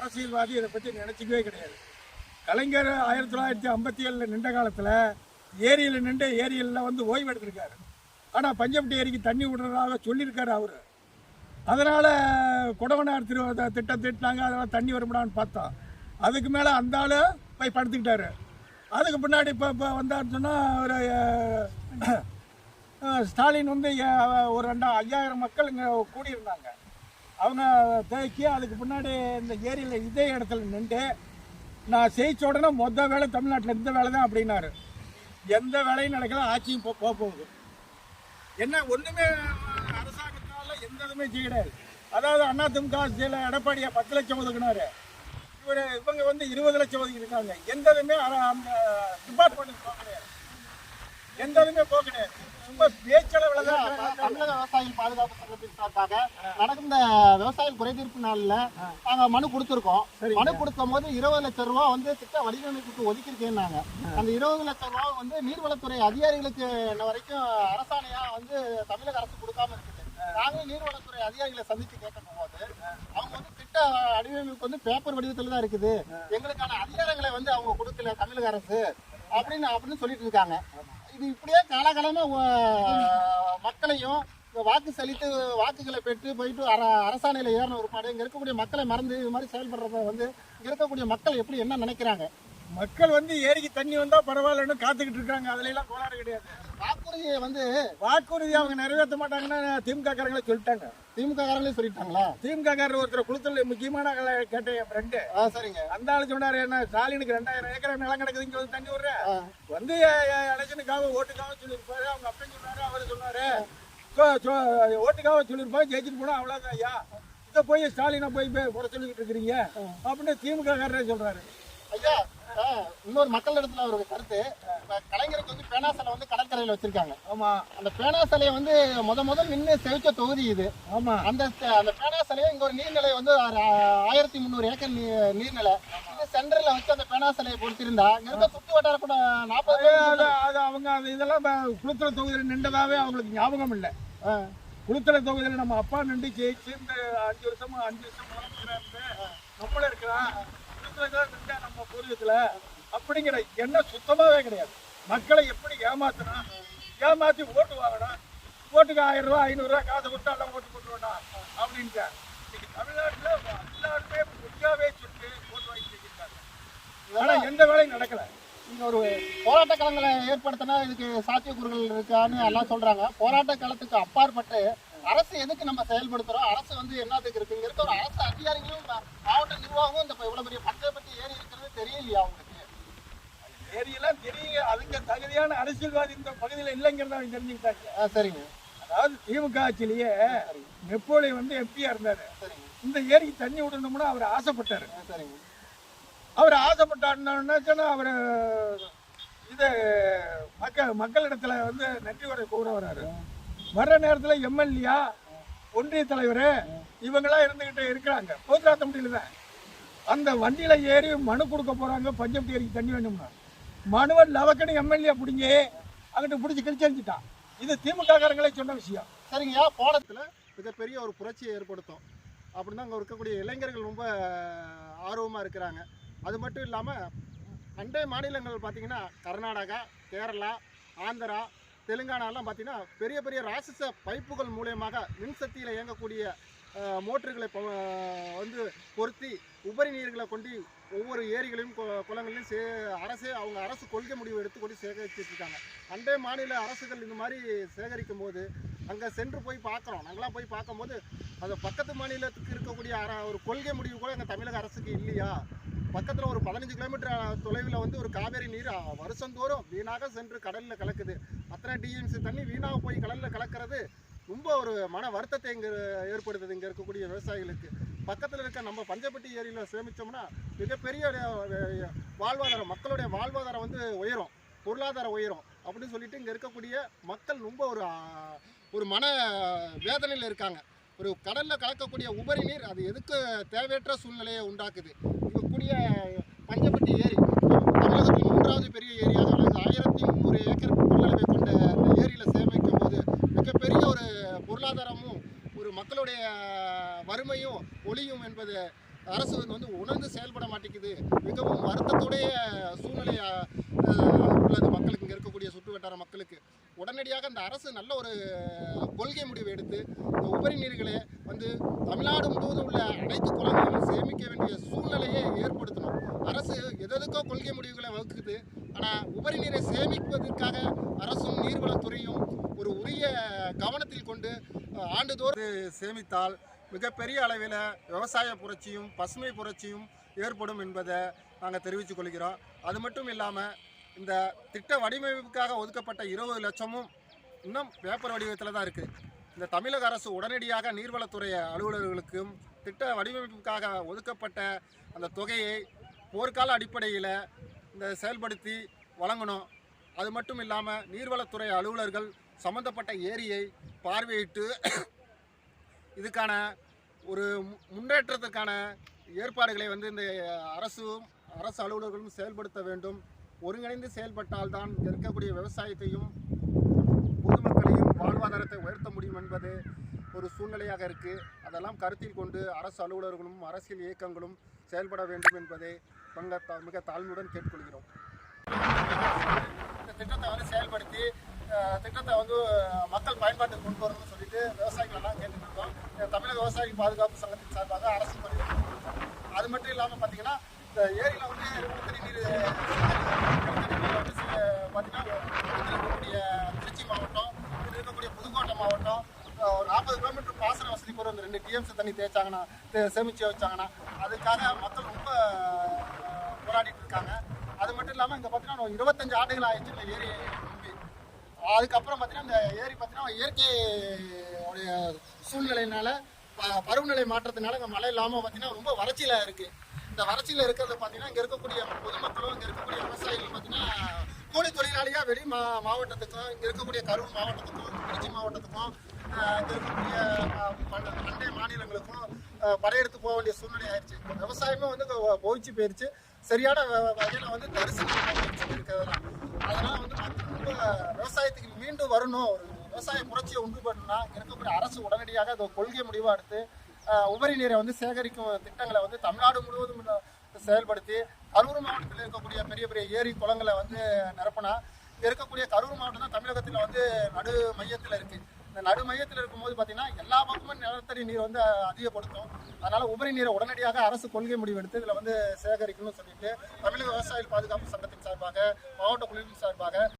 அரசியல்வாதி இதை பற்றி நினச்சிக்கவே கிடையாது. கலைஞர் ஆயிரத்தி தொள்ளாயிரத்தி ஐம்பத்தி ஏழில் நின்ற காலத்தில் ஏரியில் நின்று ஏரியில் வந்து ஓய்வு எடுத்திருக்காரு ஆனால் பஞ்சப்பட்டி ஏரிக்கு தண்ணி விடுறதாக சொல்லியிருக்காரு அவர். அதனால் குடவனார் திரு திட்டம் திட்டினாங்க அதனால் தண்ணி வருமானு பார்த்தோம். அதுக்கு மேலே அந்த ஆள் போய் படுத்துக்கிட்டாரு. அதுக்கு பின்னாடி இப்போ இப்போ வந்தாருன்னு சொன்னால் ஒரு ஸ்டாலின் வந்து ஒரு ரெண்டா ஐயாயிரம் மக்கள் இங்கே கூடியிருந்தாங்க. அவங்க தேக்கி அதுக்கு பின்னாடி இந்த ஏரியில் இதே இடத்துல நின்று நான் செய்த உடனே மொத்த வேலை தமிழ்நாட்டில் இந்த வேலை தான் அப்படின்னாரு. எந்த வேலையும் நடக்கல ஆட்சியும் போ போக போகுது. என்ன ஒன்றுமே அரசாங்கத்தால் எந்த இதுவுமே கிடையாது. அதாவது அண்ணா திமுக ஆட்சியில் எடப்பாடியை பத்து லட்சம் ஒதுக்குனாரு. இவர் இவங்க வந்து இருபது லட்சம் ஒதுக்கியிருக்காங்க எந்த இதுவுமே அந்த டிபார்ட்மெண்ட்டுக்கு போக கிடையாது. எந்த இதுவுமே போக கிடையாது. சும்மா பேச்சளவில் தான். தமிழக விவசாயிகள் பாதுகாப்பு சங்கத்தின் சார்பாக நடந்த விவசாயிகள் குறைதீர்ப்பு நாள்ல நாங்க மனு கொடுத்திருக்கோம். மனு கொடுக்கும் போது இருபது லட்சம் ரூபா வந்து திட்ட வடிவமைப்புக்கு ஒதுக்கியிருக்கேன்னாங்க. அந்த இருபது லட்சம் ரூபா வந்து நீர்வளத்துறை அதிகாரிகளுக்கு இன்ன வரைக்கும் அரசாணையா வந்து தமிழக அரசு கொடுக்காம இருக்குது. நாங்களும் நீர்வளத்துறை அதிகாரிகளை சந்திச்சு கேட்க போகும்போது அவங்க வந்து திட்ட வடிவமைப்பு வந்து பேப்பர் வடிவத்தில் தான் இருக்குது. எங்களுக்கான அதிகாரங்களை வந்து அவங்க கொடுக்கல தமிழக அரசு அப்படின்னு அப்படின்னு சொல்லிட்டு இருக்காங்க. இது இப்படியே காலகாலமாக மக்களையும் வாக்கு செலுத்து வாக்குகளை பெற்று போயிட்டு அர அரசாணையில் ஏறின ஒரு பாடு. இங்கே இருக்கக்கூடிய மக்களை மறந்து இது மாதிரி செயல்படுறத வந்து இங்கே இருக்கக்கூடிய மக்கள் எப்படி என்ன நினைக்கிறாங்க? மக்கள் வந்து ஏரிக்கு தண்ணி வந்தா பரவாயில்லன்னு காத்துக்கிட்டு இருக்காங்க. அதுல எல்லாம் கோளாறு கிடையாது. வாக்குறுதியை வந்து வாக்குறுதி அவங்க நிறைவேற்ற மாட்டாங்கன்னு திமுக காரங்களே சொல்லிட்டாங்க. திமுக காரங்களே சொல்லிட்டாங்களா? திமுக காரர் ஒருத்தர் குளத்துல முக்கியமான ஆளை கேட்ட என் ஃப்ரெண்டு ஆ சரிங்க. அந்த ஆளு சொன்னாரு என்ன ஸ்டாலினுக்கு ரெண்டாயிரம் ஏக்கர் நிலம் கிடக்குது இங்க வந்து தண்ணி விடுற. வந்து எலெக்ஷனுக்காக ஓட்டுக்காக சொல்லியிருப்பாரு. அவங்க அப்பன் சொன்னாரு அவரு சொன்னாரு ஓட்டுக்காக சொல்லியிருப்பாரு ஜெயிச்சுட்டு போனா அவ்வளவுதான் ஐயா. இதை போய் ஸ்டாலினை போய் போய் குறை சொல்லிக்கிட்டு இருக்கிறீங்க. அப்படின்னு திமுக காரரே சொல்றாரு. ஐயா இன்னொரு மக்கள் இடத்துல ஒரு கருத்து. கலைஞருக்கு வந்து பேனா சிலை வந்து கடற்கரையில் வச்சிருக்காங்க. ஆமா. அந்த பேனா சிலையை வந்து முத முதல் நின்று செவிச்ச தொகுதி இது. ஆமா. அந்த அந்த பேனா சிலையை இங்க ஒரு நீர்நிலை வந்து ஆயிரத்தி முந்நூறு ஏக்கர் நீர்நிலை. இது சென்டர்ல வச்சு அந்த பேனா சிலையை பொறுத்திருந்தா இங்க இருக்க சுத்தி வட்டார கூட நாற்பது அது அவங்க அது இதெல்லாம் குளுத்தல தொகுதியில் நின்றதாவே அவங்களுக்கு ஞாபகம் இல்லை. குளுத்தல தொகுதியில் நம்ம அப்பா நின்று ஜெயிச்சு இந்த அஞ்சு வருஷமா அஞ்சு வருஷம் நம்மள இருக்கிறான் மாற்றங்கள் நம்ம பூர்வீகத்தில் அப்படிங்கிற எண்ணம் சுத்தமாகவே கிடையாது. மக்களை எப்படி ஏமாத்தணும் ஏமாத்தி ஓட்டு வாங்கணும் ஓட்டுக்கு ஆயிரம் ரூபா ஐநூறு ரூபாய் காசை கொடுத்தா எல்லாம் ஓட்டு போட்டு அப்படின்ட்டு இன்னைக்கு தமிழ்நாட்டுல எல்லாருமே பொய்யாவே சுட்டு ஓட்டு வாங்கிட்டு இருக்காங்க. எந்த வேலையும் நடக்கல. இங்கே ஒரு போராட்ட களங்களை ஏற்படுத்தினா இதுக்கு சாத்தியக்கூறுகள் இருக்கான்னு எல்லாம் சொல்றாங்க. போராட்ட களத்துக்கு அப்பாற்பட்டு அரசு எதுக்கு நம்ம செயல்படுத்துறோம்? அரசு வந்து என்னத்துக்கு இருக்கு இங்க இருக்க ஒரு அரசு அதிகாரிகளும் மா- மாவட்ட நிர்வாகமும் இந்த இவ்வளவு பெரிய பச்சை பற்றி ஏறி இருக்கிறது தெரியலையா அவங்களுக்கு ஏரியெல்லாம் தெரியுங்க அதுங்க தகுதியான அரசியல்வாதி இந்த பகுதியில் இல்லைங்கிறத அவங்க தெரிஞ்சுக்கிட்டாங்க. சரிங்க. அதாவது திமுக ஆட்சியிலேயே நெப்போலியன் வந்து எம்பியா இருந்தாரு. இந்த ஏரிக்கு தண்ணி விடணும்னு அவர் ஆசைப்பட்டாரு. சரிங்க. அவர் ஆசைப்பட்டாருன்னா அவர் இது மக்கள் மக்களிடத்துல வந்து நன்றி உரை கூற வர்றாரு வர்ற நேரத்தில் எம்எல்ஏ ஒன்றிய தலைவர் இவங்கெல்லாம் இருந்துகிட்டு இருக்கிறாங்க. போத்ராத்தம்பட்டியில் தான். அந்த வண்டியில ஏறி மனு கொடுக்க போறாங்க பஞ்சப்பட்டி ஏரிக்கு தண்ணி வேணும்னா. மனுவன் லவக்கணி எம்எல்ஏ பிடிங்க அங்கிட்டு பிடிச்சி கிழிச்செஞ்சிட்டான் இது திமுக சொன்ன விஷயம். சரிங்கய்யா போனத்தில் மிகப்பெரிய ஒரு புரட்சியை ஏற்படுத்தும். அப்படின்னு அங்கே இருக்கக்கூடிய இளைஞர்கள் ரொம்ப ஆர்வமாக இருக்கிறாங்க. அது மட்டும் இல்லாமல் அண்டை மாநிலங்கள் பார்த்தீங்கன்னா கர்நாடகா கேரளா ஆந்திரா தெலுங்கானாலாம் பார்த்தீங்கன்னா பெரிய பெரிய ராட்சச பைப்புகள் மூலியமாக மின்சக்தியில் இயங்கக்கூடிய மோட்டர்களை வந்து பொருத்தி உபரி நீர்களை கொண்டு ஒவ்வொரு ஏரிகளையும் குளங்களையும் சே அரசே அவங்க அரசு கொள்கை முடிவு எடுத்து கொண்டு சேகரிச்சுட்டு அண்டை மாநில அரசுகள் இந்த மாதிரி சேகரிக்கும் போது அங்கே சென்று போய் பார்க்குறோம். நாங்களாம் போய் பார்க்கும்போது அது பக்கத்து மாநிலத்துக்கு இருக்கக்கூடிய அர- ஒரு கொள்கை முடிவு கூட எங்கள் தமிழக அரசுக்கு இல்லையா? பக்கத்தில் ஒரு பதினஞ்சு கிலோமீட்டர் தொலைவில் வந்து ஒரு காவேரி நீர் வருஷந்தோறும் வீணாக சென்று கடலில் கலக்குது. அத்தனை டிஎம்சி தண்ணி வீணாக போய் கடலில் கலக்கிறது ரொம்ப ஒரு மன வருத்தத்தை இங்கே ஏற்படுத்துது இங்கே இருக்கக்கூடிய விவசாயிகளுக்கு. பக்கத்தில் இருக்க நம்ம பஞ்சப்பட்டி ஏரியில் சேமித்தோம்னா மிகப்பெரிய வாழ்வாதாரம் மக்களுடைய வாழ்வாதாரம் வந்து உயரும் பொருளாதாரம் உயரும் அப்படின்னு சொல்லிட்டு இங்கே இருக்கக்கூடிய மக்கள் ரொம்ப ஒரு ஒரு மன வேதனையில் இருக்காங்க. ஒரு கடலில் கலக்கக்கூடிய உபரி நீர் அது எதுக்கு தேவையற்ற சூழ்நிலையை உண்டாக்குது? இருக்கக்கூடிய பஞ்சப்பட்டி ஏரி. தமிழகத்தின் மூன்றாவது பெரிய ஏரியாக அல்லது ஆயிரத்தி முந்நூறு ஏக்கர் கொள்ளளவை கொண்ட ஏரியில் சேமிக்கும் போது மிகப்பெரிய ஒரு பொருளாதாரமும் ஒரு மக்களுடைய வறுமையும் ஒளியும் என்பது அரசு வந்து உணர்ந்து செயல்பட மாட்டேங்குது. மிகவும் வருத்தத்துடைய சூழ்நிலை உள்ளது மக்களுக்கு. இங்கே இருக்கக்கூடிய சுற்று வட்டார மக்களுக்கு. உடனடியாக அந்த அரசு நல்ல ஒரு கொள்கை முடிவு எடுத்து இந்த உபரி நீர்களை வந்து தமிழ்நாடு முழுவதும் உள்ள அனைத்து குளங்களிலும் சேமிக்க வேண்டிய சூழ்நிலையை ஏற்படுத்தணும் அரசு எதற்கோ கொள்கை முடிவுகளை வகுக்குது ஆனால் உபரி நீரை சேமிப்பதற்காக அரசும் நீர்வளத்துறையும் ஒரு உரிய கவனத்தில் கொண்டு ஆண்டுதோறும் சேமித்தால் மிகப்பெரிய அளவில் விவசாய புரட்சியும் பசுமை புரட்சியும் ஏற்படும் என்பதை நாங்கள் தெரிவித்துக் கொள்கிறோம். அது மட்டும் இல்லாமல் இந்த திட்ட வடிவமைப்புக்காக ஒதுக்கப்பட்ட இருபது லட்சமும் இன்னும் பேப்பர் வடிவத்தில் தான் இருக்குது இந்த தமிழக அரசு உடனடியாக நீர்வளத்துறை அலுவலர்களுக்கும் திட்ட வடிவமைப்புக்காக ஒதுக்கப்பட்ட அந்த தொகையை போர்க்கால அடிப்படையில் இந்த செயல்படுத்தி வழங்கணும். அது மட்டும் இல்லாமல் நீர்வளத்துறை அலுவலர்கள் சம்பந்தப்பட்ட ஏரியை பார்வையிட்டு இதுக்கான ஒரு மு- முன்னேற்றத்துக்கான ஏற்பாடுகளை வந்து இந்த அரசும் அரசு அலுவலர்களும் செயல்படுத்த வேண்டும். ஒருங்கிணைந்து செயல்பட்டால்தான் தான் இருக்கக்கூடிய விவசாயத்தையும் பொதுமக்களையும் வாழ்வாதாரத்தை உயர்த்த முடியும் என்பது ஒரு சூழ்நிலையாக இருக்குது அதெல்லாம் கருத்தில் கொண்டு அரசு அலுவலர்களும் அரசியல் இயக்கங்களும் செயல்பட வேண்டும் என்பதை மிக தாழ்மையுடன் கேட்டுக்கொள்கிறோம். இந்த திட்டத்தை வந்து செயல்படுத்தி திட்டத்தை வந்து மக்கள் பயன்பாட்டுக்கு கொண்டு வரணும்னு சொல்லிட்டு விவசாயிகள் எல்லாம் கேட்டுருக்கோம் தமிழக விவசாயி பாதுகாப்பு சங்கத்தின் சார்பாக அரசு பணி அது மட்டும் இல்லாமல் பார்த்தீங்கன்னா இந்த ஏரியில் வந்து நிலத்தடி நீர் நிலத்தடி நீர் வந்து பார்த்தீங்கன்னா இருக்கக்கூடிய திருச்சி மாவட்டம் இது இருக்கக்கூடிய புதுக்கோட்டை மாவட்டம் ஒரு நாற்பது கிலோமீட்டர் பாசன வசதி கூட இந்த ரெண்டு டிஎம்சி தண்ணி தேய்ச்சாங்கன்னா சேமிச்சு வச்சாங்கன்னா அதுக்காக மக்கள் ரொம்ப போராடிட்டு இல்லாமல் இங்கே பார்த்தீங்கன்னா ஒரு இருபத்தஞ்சு ஆண்டுகள் ஆயிடுச்சு இந்த ஏரி அதுக்கப்புறம் பார்த்தீங்கன்னா இந்த ஏரி பார்த்தீங்கன்னா இயற்கை உடைய சூழ்நிலையினால ப- பருவநிலை மாற்றத்தினால இங்கே மழை இல்லாமல் பார்த்தீங்கன்னா ரொம்ப வறட்சியில் இருக்குது இந்த வறட்சியில் இருக்கிறத பார்த்தீங்கன்னா இங்கே இருக்கக்கூடிய பொதுமக்களும் இங்கே இருக்கக்கூடிய விவசாயிகள் பார்த்தீங்கன்னா கூலி தொழிலாளியாக வெளி மா மாவட்டத்துக்கும் இங்கே இருக்கக்கூடிய கரூர் மாவட்டத்துக்கும் திருச்சி மாவட்டத்துக்கும் இங்கே இருக்கக்கூடிய பண்ட- அண்டை மாநிலங்களுக்கும் படையெடுத்து போக வேண்டிய சூழ்நிலை ஆயிடுச்சு. இப்போ விவசாயமே வந்து போயிச்சு போயிடுச்சு சரியான வ- வந்து தரிசு இருக்கிறதுலாம் வந்து மக்கள் ரொம்ப விவசாயத்துக்கு மீண்டும் வரணும். ஒரு விவசாய புரட்சியை உண்டு பண்ணணும்னா இருக்கக்கூடிய அரசு உடனடியாக அது கொள்கை முடிவாக எடுத்து உபரி நீரை வந்து சேகரிக்கும் திட்டங்களை வந்து தமிழ்நாடு முழுவதும் செயல்படுத்தி கரூர் மாவட்டத்தில் இருக்கக்கூடிய பெரிய பெரிய ஏரி குளங்களை வந்து நிரப்பினா இருக்கக்கூடிய கரூர் மாவட்டம் தான் தமிழகத்தில் வந்து நடு மையத்தில் இருக்குது இந்த நடு மையத்தில் இருக்கும்போது பார்த்தீங்கன்னா எல்லா பக்கமும் நிலத்தடி நீர் வந்து அதிகப்படுத்தும். அதனால உபரி நீரை உடனடியாக அரசு கொள்கை முடிவு எடுத்து இதில் வந்து சேகரிக்கணும்னு சொல்லிட்டு தமிழக விவசாயிகள் பாதுகாப்பு சங்கத்தின் சார்பாக மாவட்ட குழுவின் சார்பாக